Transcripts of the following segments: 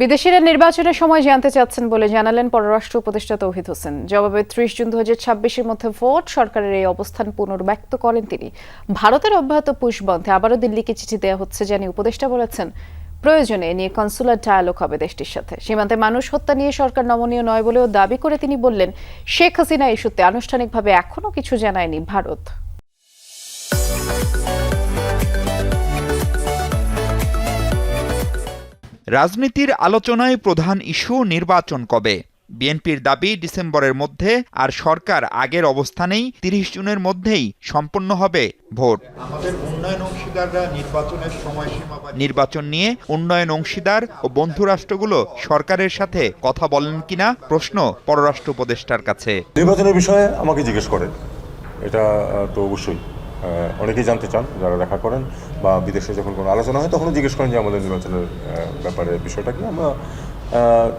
বিদেশিরা নির্বাচনের সময় জানতে চাচ্ছেন বলে জানালেন পররাষ্ট্র উপদেষ্টা তৌহিদ হোসেন। জবাবে ত্রিশ জুন দু হাজার মধ্যে ভোট, সরকারের এই অবস্থান পুনর্ব্যক্ত করেন তিনি। ভারতের অব্যাহত পুশ বন্ধে আবারও দিল্লিকে চিঠি দেওয়া হচ্ছে জানিয়ে উপদেষ্টা বলেছেন, প্রয়োজনে নিয়ে কনসুলার ডায়ালগ হবে দেশটির সাথে। সীমান্তে মানুষ হত্যা নিয়ে সরকার নমনীয় নয় বলেও দাবি করে তিনি বললেন, শেখ হাসিনা ইস্যুতে আনুষ্ঠানিকভাবে এখনও কিছু জানায়নি ভারত। রাজনীতির আলোচনায় প্রধান ইস্যু নির্বাচন কবে? বিএনপির দাবি ডিসেম্বরের মধ্যে আর সরকার আগের অবস্থানেই তিরিশ জুনের মধ্যেই সম্পন্ন হবে ভোট। উন্নয়ন অংশীদাররা নির্বাচনের সময়সীমা নির্বাচন নিয়ে উন্নয়ন অংশীদার ও বন্ধু রাষ্ট্রগুলো সরকারের সাথে কথা বলেন কিনা প্রশ্ন পররাষ্ট্র উপদেষ্টার কাছে। নির্বাচনের বিষয়ে আমাকে জিজ্ঞেস করেন। এটা তো অবশ্যই। অনেকেই জানতে চান যারা দেখা করেন বা বিদেশে যখন কোনো আলোচনা হয় তখনও জিজ্ঞেস করেন যে আমাদের নির্বাচনের ব্যাপারে বিষয়টা কি। আমরা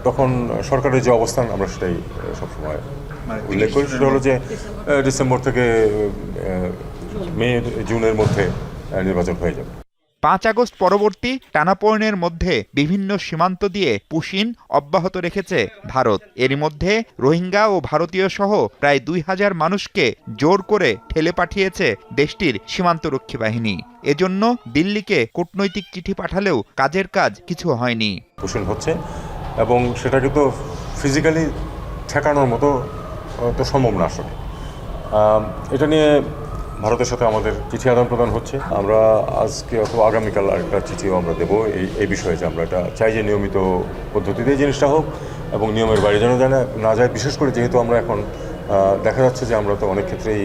তখন সরকারের যে অবস্থান আমরা সেটাই সবসময় উল্লেখ করি। সেটা হলো যে ডিসেম্বর থেকে মে জুনের মধ্যে নির্বাচন হয়ে যাবে। পাঁচ আগস্ট পরবর্তী টানাপোড়েনের মধ্যে বিভিন্ন সীমান্ত দিয়ে পুশিন অব্যাহত রেখেছে ভারত। এরই মধ্যে রোহিঙ্গা ও ভারতীয় সহ প্রায় দুই হাজার মানুষকে জোর করে ঠেলে পাঠিয়েছে দেশটির সীমান্তরক্ষী বাহিনী। এজন্য দিল্লিকে কূটনৈতিক চিঠি পাঠালেও কাজের কাজ কিছু হয়নি। পোষণ হচ্ছে এবং সেটাকে তো ফিজিক্যালি ঠেকানোর মতো তো সম্ভব না আসলে। এটা নিয়ে ভারতের সাথে আমাদের চিঠি আদান প্রদান হচ্ছে। আমরা আজকে অথবা আগামীকাল আরেকটা চিঠিও আমরা দেবো। এই এই বিষয়ে যে আমরা এটা চাই যে নিয়মিত পদ্ধতিতে জিনিসটা হোক এবং নিয়মের বাইরে যেন যায় না যায়। বিশেষ করে যেহেতু আমরা এখন দেখা যাচ্ছে যে আমরা তো অনেক ক্ষেত্রেই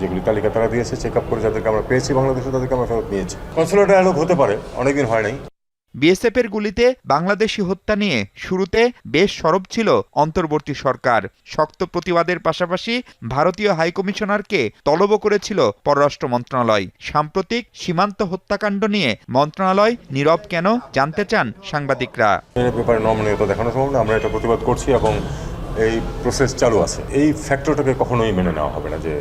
যেগুলি তালিকা তারা দিয়েছে চেক আপ করে যাদেরকে আমরা পেয়েছি বাংলাদেশে, তাদেরকে আমরা ফেরত নিয়েছি। কনসুলেট ডায়ালগ হতে পারে, অনেকদিন হয় নাই। বিএসএফের গুলিতে বাংলাদেশি হত্যা নিয়ে শুরুতে বেশ সরব ছিল অন্তর্বর্তী সরকার। শক্ত প্রতিবাদের পাশাপাশি ভারতীয় হাইকমিশনারকে তলব করেছিল পররাষ্ট্র মন্ত্রণালয়। সাম্প্রতিক সীমান্ত হত্যাকাণ্ড নিয়ে মন্ত্রণালয় নীরব কেন জানতে চান সাংবাদিকরা। নমনীয়তা দেখানো সম্ভব আমরা এটা প্রতিবাদ করছি এবং এই প্রসেস চালু আছে। এই ফ্যাক্টরটাকে কখনোই মেনে নেওয়া হবে না যে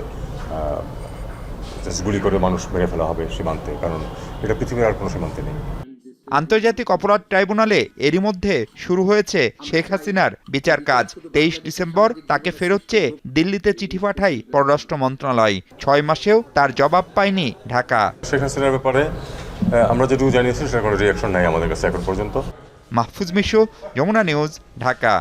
গুলি করে মানুষ মেরে ফেলা হবে সীমান্তে, কারণ এটা পৃথিবীর আর কোনো সীমান্তে নেই। আন্তর্জাতিক অপরাধ ট্রাইব্যুনালে এরই মধ্যে শুরু হয়েছে শেখ হাসিনার বিচার কাজ। তেইশ ডিসেম্বর তাকে ফেরোচ্ছে চেয়ে দিল্লিতে চিঠি পাঠাই পররাষ্ট্র মন্ত্রণালয়। ছয় মাসেও তার জবাব পায়নি ঢাকা। শেখ হাসিনার ব্যাপারে আমরা যেটুকু জানিয়েছি সেটা কোনো রিয়াকশন নাই আমাদের কাছে এখন পর্যন্ত। মাহফুজ মিশু যমুনা নিউজ ঢাকা।